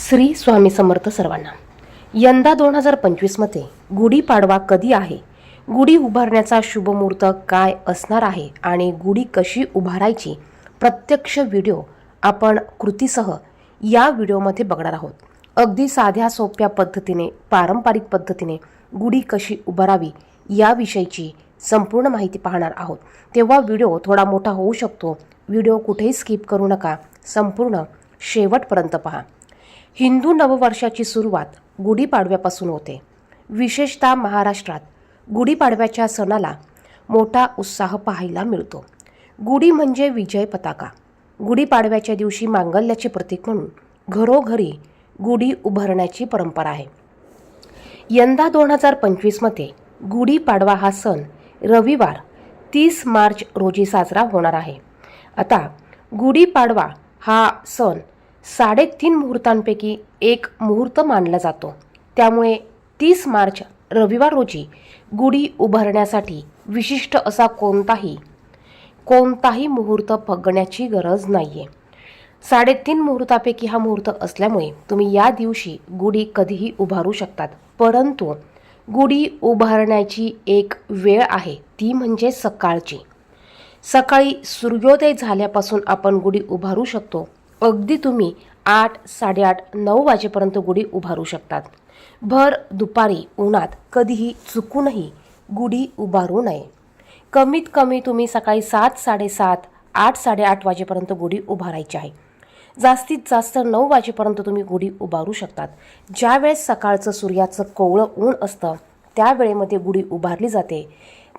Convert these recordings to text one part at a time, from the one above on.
श्री स्वामी समर्थ सर्वांना. यंदा दोन हजार पंचवीसमध्ये गुढीपाडवा कधी आहे? गुढी उभारण्याचा शुभमुहूर्त काय असणार आहे आणि गुढी कशी उभारायची? प्रत्यक्ष व्हिडिओ आपण कृतीसह या व्हिडिओमध्ये बघणार आहोत. अगदी साध्या सोप्या पद्धतीने पारंपरिक पद्धतीने गुढी कशी उभारावी याविषयीची संपूर्ण माहिती पाहणार आहोत. तेव्हा व्हिडिओ थोडा मोठा होऊ शकतो. व्हिडिओ कुठेही स्किप करू नका. संपूर्ण शेवटपर्यंत पहा. हिंदू नववर्षाची सुरुवात गुढीपाडव्यापासून होते. विशेषतः महाराष्ट्रात गुढीपाडव्याच्या सणाला मोठा उत्साह पाहायला मिळतो. गुढी म्हणजे विजय पताका. गुढीपाडव्याच्या दिवशी मांगल्याचे प्रतीक म्हणून घरोघरी गुढी उभारण्याची परंपरा आहे. यंदा दोन हजार पंचवीसमध्ये गुढीपाडवा हा सण रविवार तीस मार्च रोजी साजरा होणार आहे. आता गुढीपाडवा हा सण साडेतीन मुहूर्तांपैकी एक मुहूर्त मानला जातो. त्यामुळे तीस मार्च रविवार रोजी गुढी उभारण्यासाठी विशिष्ट असा कोणताही कोणताही मुहूर्त पगण्याची गरज नाही आहे साडेतीन मुहूर्तापैकी हा मुहूर्त असल्यामुळे तुम्ही या दिवशी गुढी कधीही उभारू शकतात. परंतु गुढी उभारण्याची एक वेळ आहे ती म्हणजे सकाळची. सकाळी सूर्योदय झाल्यापासून आपण गुढी उभारू शकतो. अगदी तुम्ही आठ साडेआठ नऊ वाजेपर्यंत गुढी उभारू शकतात. भर दुपारी उन्हात कधीही चुकूनही गुढी उभारू नये. कमीत कमी तुम्ही सकाळी सात साडेसात आठ साडेआठ वाजेपर्यंत गुढी उभारायची आहे. जास्तीत जास्त नऊ वाजेपर्यंत तुम्ही गुढी उभारू शकतात. ज्यावेळेस सकाळचं सूर्याचं कोवळं ऊन असतं त्यावेळेमध्ये गुढी उभारली जाते.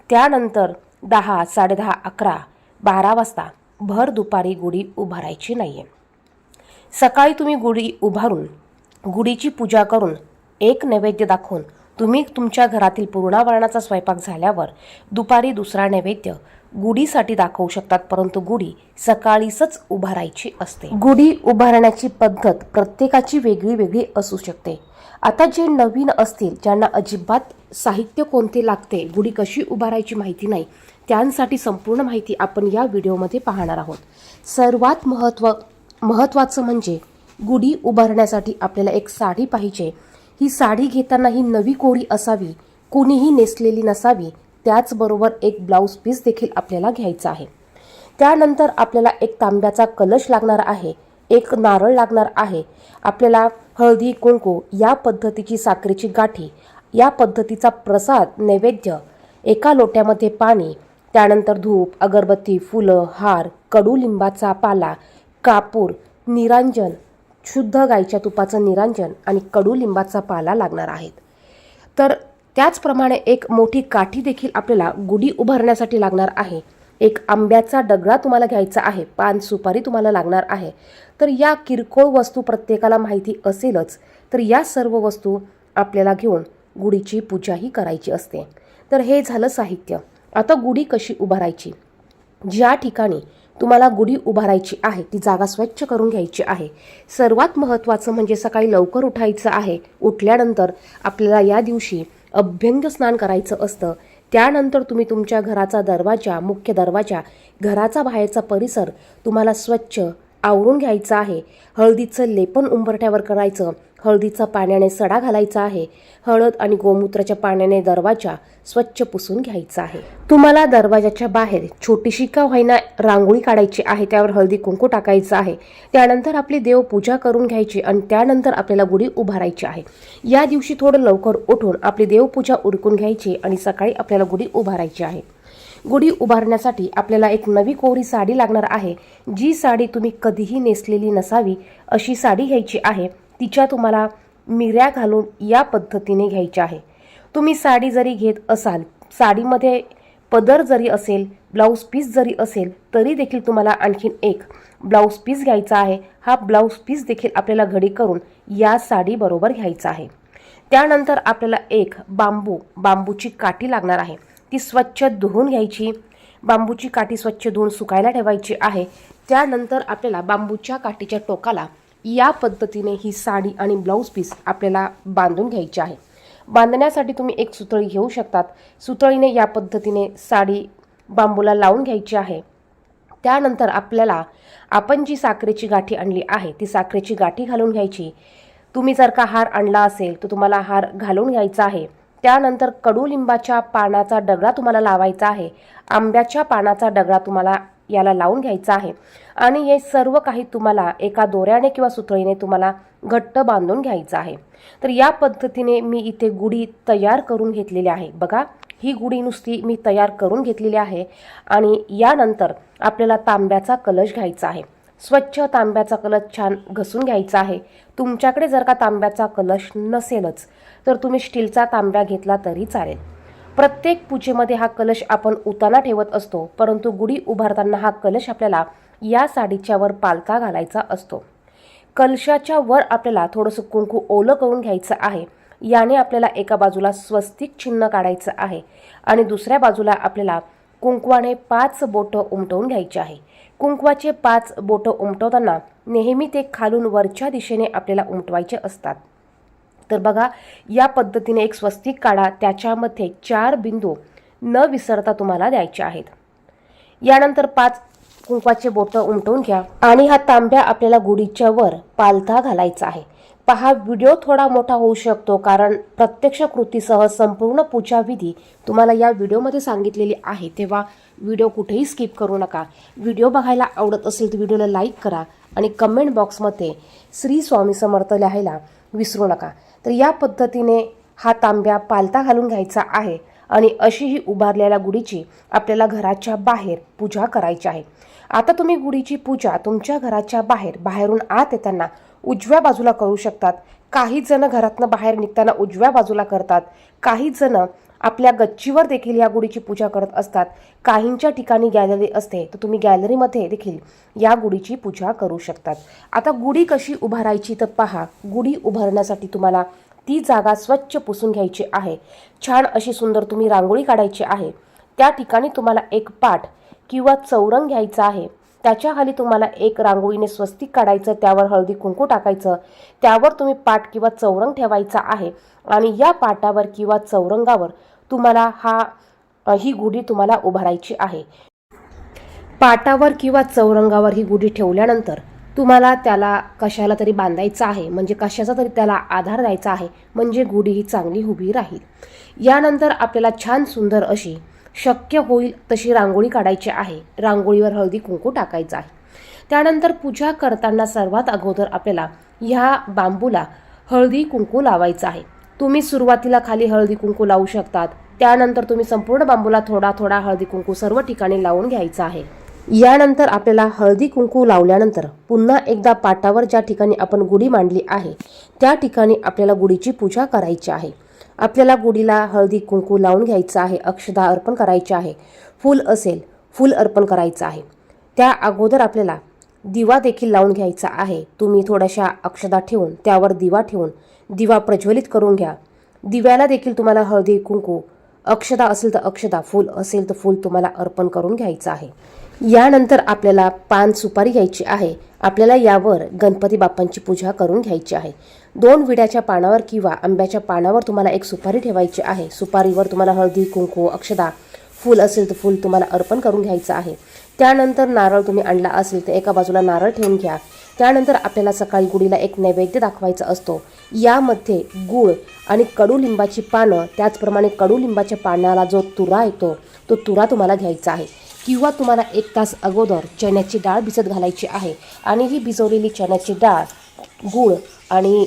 त्यानंतर दहा साडेदहा अकरा बारा वाजता भर दुपारी गुढी उभारायची नाही आहे सकाळी तुम्ही गुढी उभारून गुढीची पूजा करून एक नैवेद्य दाखवून तुम्ही तुमच्या घरातील पूर्णावरणाचा स्वयंपाक झाल्यावर दुपारी दुसरा नैवेद्य गुढीसाठी दाखवू शकतात परंतु गुढी सकाळीच उभारायची असते. गुढी उभारण्याची पद्धत प्रत्येकाची वेगळी वेगळी असू शकते. आता जे नवीन असतील ज्यांना अजिबात साहित्य कोणते लागते गुढी कशी उभारायची माहिती नाही त्यांसाठी संपूर्ण माहिती आपण या व्हिडिओमध्ये पाहणार आहोत. सर्वात महत्त्व महत्त्वाचं म्हणजे गुढी उभारण्यासाठी आपल्याला एक साडी पाहिजे. ही साडी घेताना ही नवी कोरी असावी कोणीही नेसलेली नसावी त्याचबरोबर एक ब्लाऊज पीस देखील आपल्याला घ्यायचा आहे. त्यानंतर आपल्याला एक तांब्याचा कलश लागणार आहे एक नारळ लागणार आहे. आपल्याला हळदी कुंकू या पद्धतीची साखरेची गाठी या पद्धतीचा प्रसाद नैवेद्य एका लोट्यामध्ये पाणी त्यानंतर धूप अगरबत्ती फुलं हार कडुलिंबाचा पाला कापूर निरांजन शुद्ध गाईच्या तुपाचं निरांजन आणि कडुलिंबाचा पाला लागणार आहेत. तर त्याचप्रमाणे एक मोठी काठी देखील आपल्याला गुढी उभारण्यासाठी लागणार आहे. एक आंब्याचा डगळा तुम्हाला घ्यायचा आहे पान सुपारी तुम्हाला लागणार आहे. तर या किरकोळ वस्तू प्रत्येकाला माहिती असेलच तर या सर्व वस्तू आपल्याला घेऊन गुढीची पूजाही करायची असते. तर हे झालं साहित्य. आता गुढी कशी उभारायची? ज्या ठिकाणी तुम्हाला गुढी उभारायची आहे. ती जागा स्वच्छ करून घ्यायची आहे. सर्वात महत्त्वाचं म्हणजे सकाळी लवकर उठायचं आहे. उठल्यानंतर आपल्याला या दिवशी अभ्यंग स्नान करायचं असतं. त्यानंतर तुम्ही तुमच्या घराचा दरवाजा मुख्य दरवाजा घराचा बाहेरचा परिसर तुम्हाला स्वच्छ आवरून घ्यायचा आहे. हळदीचं लेपन उंबरठ्यावर करायचं. हळदीचा पाण्याने सडा घालायचा आहे. हळद आणि गोमूत्राच्या पाण्याने दरवाजा स्वच्छ पुसून घ्यायचा आहे. तुम्हाला दरवाजाच्या बाहेर छोटीशी का व्हायना रांगोळी काढायची आहे त्यावर हळदी कुंकू टाकायचं आहे. त्यानंतर आपली देवपूजा करून घ्यायची आणि त्यानंतर आपल्याला गुढी उभारायची आहे. या दिवशी थोडं लवकर उठून आपली देवपूजा उरकून घ्यायची आणि सकाळी आपल्याला गुढी उभारायची आहे. गुढी उभारण्यासाठी आपल्याला एक नवी कोरी साडी लागणार आहे. जी साडी तुम्ही कधीही नेसलेली नसावी अशी साडी घ्यायची आहे. तिच्या तुम्हाला मिऱ्या घालून या पद्धतीने घ्यायच्या आहे. तुम्ही साडी जरी घेत असाल साडीमध्ये पदर जरी असेल ब्लाऊज पीस जरी असेल तरी देखील तुम्हाला आणखीन एक ब्लाऊज पीस घ्यायचा आहे. हा ब्लाऊज पीस देखील आपल्याला घडी करून या साडीबरोबर घ्यायचा आहे. त्यानंतर आपल्याला एक बांबू बांबूची काठी लागणार आहे. ती स्वच्छ धुवून घ्यायची. बांबूची काठी स्वच्छ धुवून सुकायला ठेवायची आहे. त्यानंतर आपल्याला बांबूच्या काठीच्या टोकाला या पद्धतीने ही साडी आणि ब्लाऊज पीस आपल्याला बांधून घ्यायची आहे. बांधण्यासाठी तुम्ही एक सुतळी घेऊ शकतात. सुतळीने या पद्धतीने साडी बांबूला लावून घ्यायची आहे. त्यानंतर आपल्याला आपण जी साखरेची गाठी आणली आहे ती साखरेची गाठी घालून घ्यायची. तुम्ही जर का हार आणला असेल तर तुम्हाला हार घालून घ्यायचा आहे. त्यानंतर कडुलिंबाच्या पानाचा डगळा तुम्हाला लावायचा आहे. आंब्याच्या पानाचा डगळा तुम्हाला याला लावून घ्यायचा आहे. आणि हे सर्व काही तुम्हाला एका दोऱ्याने किंवा सुतळीने तुम्हाला घट्ट बांधून घ्यायचं आहे. तर या पद्धतीने मी इथे गुढी तयार करून घेतलेली आहे. बघा ही गुढी नुसती मी तयार करून घेतलेली आहे आणि यानंतर आपल्याला तांब्याचा कलश घ्यायचा आहे. स्वच्छ तांब्याचा कलश छान घसून घ्यायचा आहे. तुमच्याकडे जर का तांब्याचा कलश नसेलच तर तुम्ही स्टीलचा तांब्या घेतला तरी चालेल. प्रत्येक पूजेमध्ये हा कलश आपण उताना ठेवत असतो परंतु गुढी उभारताना हा कलश आपल्याला या साडीच्या वर पालथा घालायचा असतो. कलशाच्या वर आपल्याला थोडंसं कुंकू ओलं करून घ्यायचं आहे. याने आपल्याला एका बाजूला स्वस्तिक चिन्ह काढायचं आहे आणि दुसऱ्या बाजूला आपल्याला कुंकवाने पाच बोटं उमटवून घ्यायची आहे. कुंकवाचे पाच बोटं उमटवताना नेहमी ते खालून वरच्या दिशेने आपल्याला उमटवायचे असतात. तर बघा या पद्धतीने एक स्वस्तिक काढा त्याच्यामध्ये चार बिंदू न विसरता तुम्हाला द्यायचे आहेत. यानंतर पाच कुंकवाचे बोटं उमटवून घ्या आणि हा तांब्या आपल्याला गुढीच्या वर पालथा घालायचा आहे. पहा व्हिडिओ थोडा मोठा होऊ शकतो कारण प्रत्यक्ष कृतीसह संपूर्ण पूजा विधी तुम्हाला या व्हिडिओमध्ये सांगितलेली आहे. तेव्हा व्हिडिओ कुठेही स्किप करू नका. व्हिडिओ बघायला आवडत असेल तर व्हिडिओला लाईक करा आणि कमेंट बॉक्समध्ये श्री स्वामी समर्थ लिहायला विसरू नका. तर या पद्धतीने हा तांब्या पालता घालून घ्यायचा आहे आणि अशी ही उभारलेल्या गुढीची आपल्याला घराच्या बाहेर पूजा करायची आहे. आता तुम्ही गुढीची पूजा तुमच्या घराच्या बाहेर बाहेरून आत येताना उजव्या बाजूला करू शकतात. काही जण घरातनं बाहेर निघताना उजव्या बाजूला करतात. काही जण आपल्या गच्चीवर देखील या गुढीची पूजा करत असतात. काहींच्या ठिकाणी गॅलरी असते तर तुम्ही गॅलरीमध्ये देखील या गुढीची पूजा करू शकतात. आता गुढी कशी उभारायची तर पहा गुढी उभारण्यासाठी तुम्हाला ती जागा स्वच्छ पुसून घ्यायची आहे. छान अशी सुंदर तुम्ही रांगोळी काढायची आहे. त्या ठिकाणी तुम्हाला एक पाठ किंवा चौरंग घ्यायचा आहे. त्याच्याखाली तुम्हाला एक रांगोळीने स्वस्तिक काढायचं त्यावर हळदी कुंकू टाकायचं त्यावर तुम्ही पाट किंवा चौरंग ठेवायचा आहे आणि या पाटावर किंवा चौरंगावर तुम्हाला हा ही गुढी तुम्हाला उभारायची आहे. पाटावर किंवा चौरंगावर ही गुढी ठेवल्यानंतर तुम्हाला त्याला कशाला तरी बांधायचं आहे म्हणजे कशाचा तरी त्याला आधार द्यायचा आहे म्हणजे गुढी ही चांगली उभी राहील. यानंतर आपल्याला छान सुंदर अशी शक्य होईल तशी रांगोळी काढायची आहे. रांगोळीवर हळदी कुंकू टाकायचं आहे. त्यानंतर पूजा करताना सर्वात अगोदर आपल्याला ह्या बांबूला हळदी कुंकू लावायचं आहे. तुम्ही सुरुवातीला खाली हळदी कुंकू लावू शकतात. त्यानंतर तुम्ही संपूर्ण बांबूला थोडा थोडा हळदी कुंकू सर्व ठिकाणी लावून घ्यायचा आहे. यानंतर आपल्याला हळदी कुंकू लावल्यानंतर पुन्हा एकदा पाटावर ज्या ठिकाणी आपण गुढी मांडली आहे त्या ठिकाणी आपल्याला गुढीची पूजा करायची आहे. आपल्याला गुढीला हळदी कुंकू लावून घ्यायचं आहे. अक्षदा अर्पण करायचे आहे. फूल असेल फूल अर्पण करायचं आहे. त्या अगोदर आपल्याला दिवा देखील लावून घ्यायचा आहे. तुम्ही थोड्याशा अक्षदा ठेवून त्यावर दिवा ठेवून दिवा प्रज्वलित करून घ्या. दिव्याला देखील तुम्हाला हळदी कुंकू अक्षदा असेल तर अक्षदा फूल असेल तर फूल तुम्हाला अर्पण करून घ्यायचं आहे. यानंतर आपल्याला पान सुपारी घ्यायची आहे. आपल्याला यावर गणपती बाप्पांची पूजा करून घ्यायची आहे. दोन विड्याच्या पानावर किंवा आंब्याच्या पानावर तुम्हाला एक सुपारी ठेवायची आहे. सुपारीवर तुम्हाला हळदी कुंकू अक्षदा फूल असेल तर फूल तुम्हाला अर्पण करून घ्यायचं आहे. त्यानंतर नारळ तुम्ही आणला असेल तर एका बाजूला नारळ ठेवून घ्या. त्यानंतर आपल्याला सकाळी गुढीला एक नैवेद्य दाखवायचा असतो. यामध्ये गूळ आणि कडुलिंबाची पानं त्याचप्रमाणे कडुलिंबाच्या पानाला जो तुरा येतो तो तुरा तुम्हाला घ्यायचा आहे. किंवा तुम्हाला एक तास अगोदर चण्याची डाळ भिजत घालायची आहे. आणि ही भिजवलेली चण्याची डाळ गूळ आणि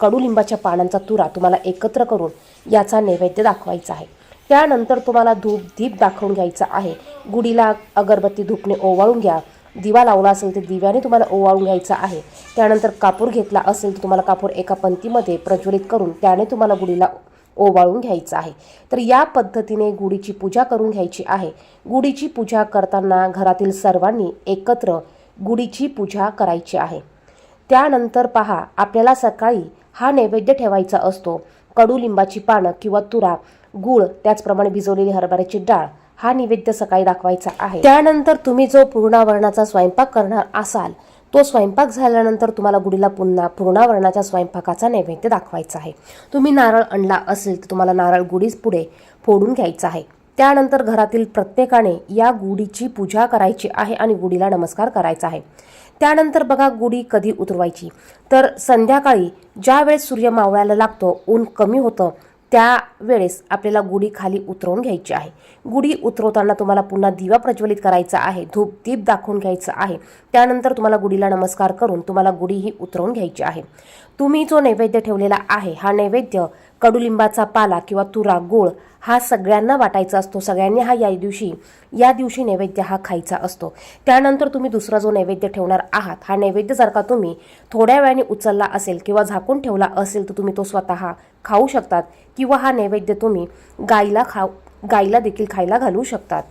कडुलिंबाच्या पानांचा तुरा तुम्हाला एकत्र करून याचा नैवेद्य दाखवायचा आहे. त्यानंतर तुम्हाला धूप दीप दाखवून घ्यायचा आहे. गुढीला अगरबत्ती धूपने ओवाळून घ्या. दिवा लावला असेल तर दिव्याने तुम्हाला ओवाळून घ्यायचा आहे. त्यानंतर कापूर घेतला असेल तर तुम्हाला कापूर एका पंक्तीमध्ये प्रज्वलित करून त्याने तुम्हाला गुढीला ओवाळून घ्यायचं आहे. तर या पद्धतीने गुढीची पूजा करून घ्यायची आहे. गुढीची पूजा करताना घरातील सर्वांनी एकत्र गुढीची पूजा करायची आहे. त्यानंतर पहा आपल्याला सकाळी हा नैवेद्य ठेवायचा असतो. कडुलिंबाची पानं किंवा तुरा गूळ त्याचप्रमाणे भिजवलेली हरभऱ्याची डाळ हा नैवेद्य सकाळी दाखवायचा आहे. त्यानंतर तुम्ही जो पूर्णावरणाचा स्वयंपाक करणार असाल तो स्वयंपाक झाल्यानंतर तुम्हाला गुढीला पुन्हा पूर्णावरणाच्या स्वयंपाकाचा नैवेद्य दाखवायचा आहे. तुम्ही नारळ आणला असेल तर तुम्हाला नारळ गुढीच पुढे फोडून घ्यायचा आहे. त्यानंतर घरातील प्रत्येकाने या गुढीची पूजा करायची आहे आणि गुढीला नमस्कार करायचा आहे. त्यानंतर बघा गुढी कधी उतरवायची. तर संध्याकाळी ज्या वेळेस सूर्य मावळायला लागतो ऊन कमी होतं त्यावेळेस आपल्याला गुढी खाली उतरवून घ्यायची आहे. गुढी उतरवताना तुम्हाला पुन्हा दिवा प्रज्वलित करायचा आहे. धूप दीप दाखवून घ्यायचं आहे. त्यानंतर तुम्हाला गुढीला नमस्कार करून तुम्हाला गुढी ही उतरवून घ्यायची आहे. तुम्ही जो नैवेद्य ठेवलेला आहे हा नैवेद्य कडुलिंबाचा पाला किंवा तुरा गोळ हा सगळ्यांना वाटायचा असतो. सगळ्यांनी हा या दिवशी या दिवशी नैवेद्य हा खायचा असतो. त्यानंतर तुम्ही दुसरा जो नैवेद्य ठेवणार आहात हा नैवेद्य जर का तुम्ही थोड्या वेळाने उचलला असेल किंवा झाकून ठेवला असेल तर तुम्ही तो स्वतः खाऊ शकतात किंवा हा नैवेद्य तुम्ही गाईला खाऊ गाईला देखील खायला घालू शकतात.